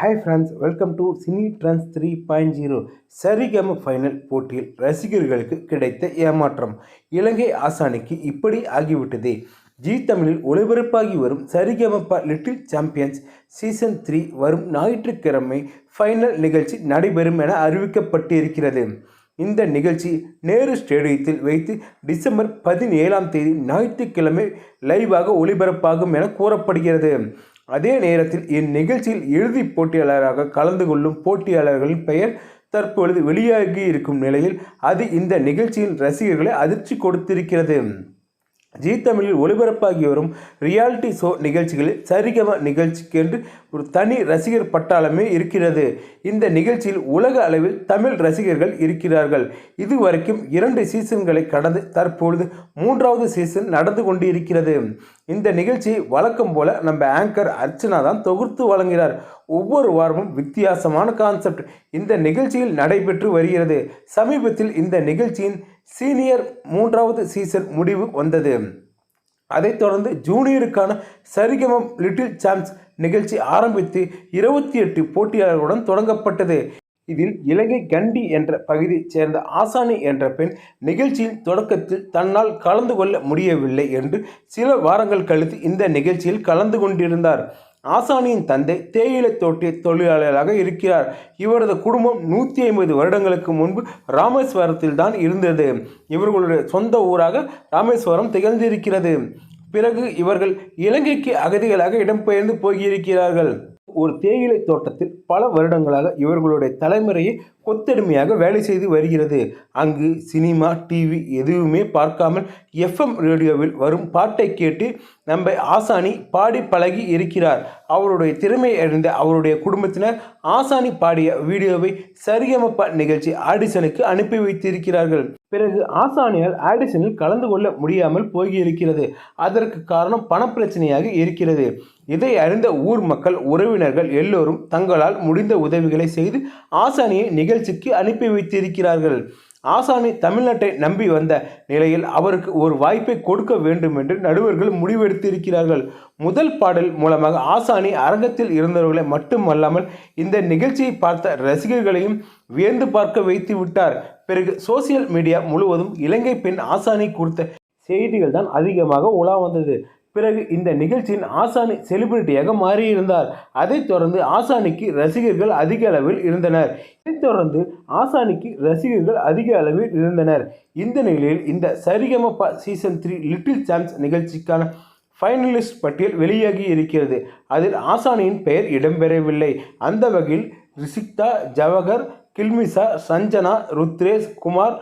Hi friends welcome to cine trends three point zero Saregama final போட்டியில் ரசிகர்களுக்கு கிடைத்த ஏமாற்றம். இலங்கை ஆசானிக்கு இப்படி ஆகிவிட்டதே. ஜி தமிழில் ஒளிபரப்பாகி வரும் Saregamapa little champions season three வரும் ஞாயிற்றுக்கிழமை ஃபைனல் நிகழ்ச்சி நடைபெறும் என அறிவிக்கப்பட்டிருக்கிறது. இந்த நிகழ்ச்சி நேரு ஸ்டேடியத்தில் வைத்து டிசம்பர் பதினேழாம் தேதி ஞாயிற்றுக்கிழமை லைவாக ஒளிபரப்பாகும் என கூறப்படுகிறது. அதே நேரத்தில் இந்நிகழ்ச்சியில் இறுதிப் போட்டியாளராக கலந்து கொள்ளும் போட்டியாளர்களின் பெயர் தற்பொழுது வெளியாகி இருக்கும் நிலையில் அது இந்த நிகழ்ச்சியின் ரசிகர்களை அதிர்ச்சி கொடுத்திருக்கிறது. ஜீ தமிழில் ஒளிபரப்பாகி வரும் ரியாலிட்டி ஷோ நிகழ்ச்சிகளில் சரிகம நிகழ்ச்சிக்கென்று ஒரு தனி ரசிகர் பட்டாளமே இருக்கிறது. இந்த நிகழ்ச்சியில் உலக அளவில் தமிழ் ரசிகர்கள் இருக்கிறார்கள். இதுவரைக்கும் இரண்டு சீசன்களை கடந்து தற்பொழுது மூன்றாவது சீசன் நடந்து கொண்டு இருக்கிறது இந்த நிகழ்ச்சியை வழக்கம் போல நம்ம ஆங்கர் அர்ச்சனா தான் தொகுத்து வழங்குகிறார். ஒவ்வொரு வாரமும் வித்தியாசமான கான்செப்ட் இந்த நிகழ்ச்சியில் நடைபெற்று வருகிறது. சமீபத்தில் இந்த நிகழ்ச்சியின் சீனியர் மூன்றாவது சீசன் முடிவு வந்தது. அதைத் தொடர்ந்து ஜூனியருக்கான சரிகமம் லிட்டில் சாம்ஸ் நிகழ்ச்சி ஆரம்பித்து இருபத்தி எட்டு போட்டியாளர்களுடன் தொடங்கப்பட்டது. இதில் இலங்கை கண்டி என்ற பகுதியைச் சேர்ந்த ஆசானி என்ற பெண் நிகழ்ச்சியின் தொடக்கத்தில் தன்னால் கலந்து கொள்ள முடியவில்லை என்று சில வாரங்கள் கழித்து இந்த நிகழ்ச்சியில் கலந்து கொண்டிருந்தார். ஆசானியின் தந்தை தேயிலை தோட்டி தொழிலாளராக இருக்கிறார். இவரது குடும்பம் நூற்றி ஐம்பது வருடங்களுக்கு முன்பு ராமேஸ்வரத்தில் தான் இருந்தது. இவர்களுடைய சொந்த ஊராக ராமேஸ்வரம் திகழ்ந்திருக்கிறது. பிறகு இவர்கள் இலங்கைக்கு அகதிகளாக இடம்பெயர்ந்து போகியிருக்கிறார்கள். ஒரு தேயிலை தோட்டத்தில் பல வருடங்களாக இவர்களுடைய தலைமுறையை கொத்தடிமையாக வேலை செய்து வருகிறது. அங்கு சினிமா டிவி எதுவுமே பார்க்காமல் எஃப்எம் ரேடியோவில் வரும் பாட்டை கேட்டு நம்ம ஆசானி பாடி பழகி இருக்கிறார். அவருடைய திறமை அறிந்த அவருடைய குடும்பத்தினர் ஆசானி பாடிய வீடியோவை சரியமப்ப நிகழ்ச்சி ஆடிஷனுக்கு அனுப்பி வைத்திருக்கிறார்கள். பிறகு ஆசானியால் ஆடிஷனில் கலந்து கொள்ள முடியாமல் போகியிருக்கிறது. அதற்கு காரணம் பணப்பிரச்சனையாக இருக்கிறது. இதை அறிந்த ஊர் மக்கள் உறவினர்கள் எல்லோரும் தங்களால் முடிந்த உதவிகளை செய்து ஆசானியை நிகழ்ச்சி நிகழ்ச்சிக்கு அனுப்பி வைத்திருக்கிறார்கள். ஆசானி தமிழ்நாட்டை நம்பி வந்த நிலையில் அவருக்கு ஒரு வாய்ப்பை கொடுக்க வேண்டும் என்று நடுவர்கள் முடிவெடுத்திருக்கிறார்கள். முதல் பாடல் மூலமாக ஆசானி அரங்கத்தில் இருந்தவர்களை மட்டுமல்லாமல் இந்த நிகழ்ச்சியை பார்த்த ரசிகர்களையும் வியந்து பார்க்க வைத்து விட்டார். பிறகு சோசியல் மீடியா முழுவதும் இலங்கை பெண் ஆசானி கொடுத்த செய்திகள் தான் அதிகமாக உலா வந்தது. பிறகு இந்த நிகழ்ச்சியின் ஆசானி செலிபிரிட்டியாக மாறியிருந்தார். அதைத் தொடர்ந்து ஆசானிக்கு ரசிகர்கள் அதிக அளவில் இருந்தனர். இதைத் தொடர்ந்து ஆசானிக்கு ரசிகர்கள் அதிக அளவில் இருந்தனர். இந்த நிலையில் இந்த Saregamapa season three little champs நிகழ்ச்சிக்கான ஃபைனலிஸ்ட் பட்டியல் வெளியாகி இருக்கிறது. அதில் ஆசானியின் பெயர் இடம்பெறவில்லை. அந்த வகையில் ரிஷிக்தா ஜவஹர் கில்மிசா சஞ்சனா ருத்ரேஷ் குமார்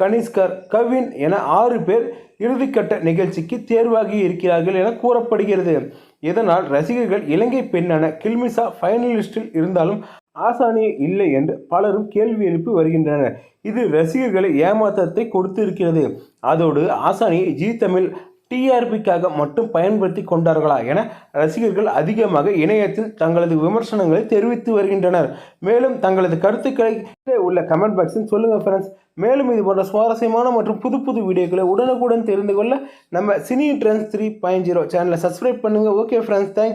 கனிஷ்கர் கவின் என ஆறு பேர் இறுதிக்கட்ட நிகழ்ச்சிக்கு தேர்வாகி இருக்கிறார்கள் என கூறப்படுகிறது. இதனால் ரசிகர்கள் இலங்கை பெண்ணான கில்மிசா ஃபைனலிஸ்டில் இருந்தாலும் ஆசானியே இல்லை என்று பலரும் கேள்வி எழுப்பி வருகின்றனர். இது ரசிகர்களை ஏமாற்றத்தை கொடுத்திருக்கிறது. அதோடு ஆசானியை ஜி தமிழ் டிஆர்பிக்காக மட்டும் பயன்படுத்தி கொண்டார்களா என ரசிகர்கள் அதிகமாக இணையத்தில் தங்களது விமர்சனங்களை தெரிவித்து வருகின்றனர். மேலும் தங்களது கருத்துக்களை உள்ள கமெண்ட் பாக்ஸில் சொல்லுங்கள் ஃப்ரெண்ட்ஸ் மேலும் இது போன்ற சுவாரஸ்யமான மற்றும் புது புது வீடியோக்களை உடனுக்குடன் தெரிந்து கொள்ள நம்ம cine trends three point zero சேனலை சப்ஸ்கிரைப் பண்ணுங்கள் ஓகே ஃப்ரெண்ட்ஸ் தேங்க்யூ